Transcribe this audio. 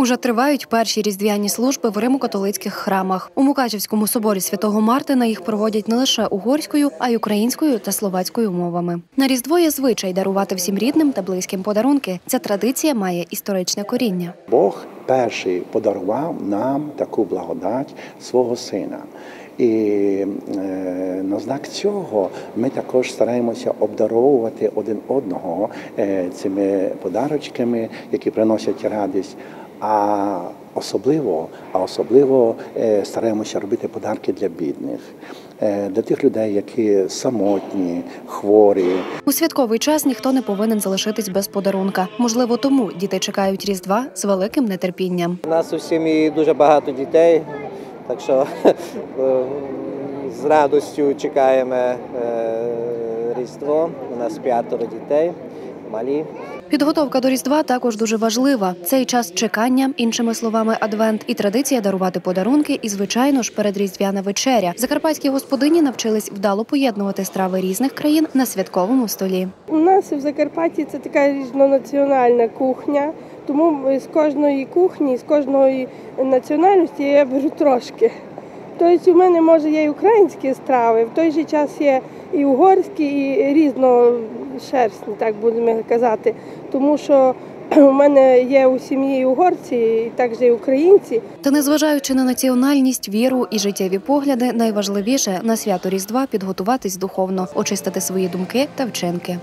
Уже тривають перші різдвяні служби в римо-католицьких храмах. У Мукачівському соборі святого Мартина їх проводять не лише угорською, а й українською та словацькою мовами. На різдво є звичай дарувати всім рідним та близьким подарунки. Ця традиція має історичне коріння. Бог перший подарував нам таку благодать свого сина. І е, на знак цього ми також стараємося обдаровувати один одного е, цими подарочками, які приносять радість. А особливо, а особливо е, стараємося робити подарки для бідних, е, для тих людей, які самотні, хворі, У святковий час ніхто не повинен залишитись без подарунка. Можливо, тому діти чекають різдва з великим нетерпінням. У нас у сім'ї дуже багато дітей, так що е, з радістю чекаємо Різдво. У нас п'ятеро дітей, малі. Підготовка до Різдва також дуже важлива. Цей час чекання, іншими словами, адвент, і традиція дарувати подарунки, і звичайно ж передріздвяна вечеря. Закарпатські господині навчились вдало поєднувати страви різних країн на святковому столі. У нас в Закарпатті це така різнонаціональна кухня, тому з кожної кухні, з кожної національності я беру трошки. Тобто у мене може є і українські страви, в той же час є і угорські, і різношерстні, так будемо казати. Тому що у мене є у сім'ї угорці, і також і українці. Та незважаючи на національність, віру і життєві погляди, найважливіше на свято Різдва підготуватись духовно, очистити свої думки та вчинки.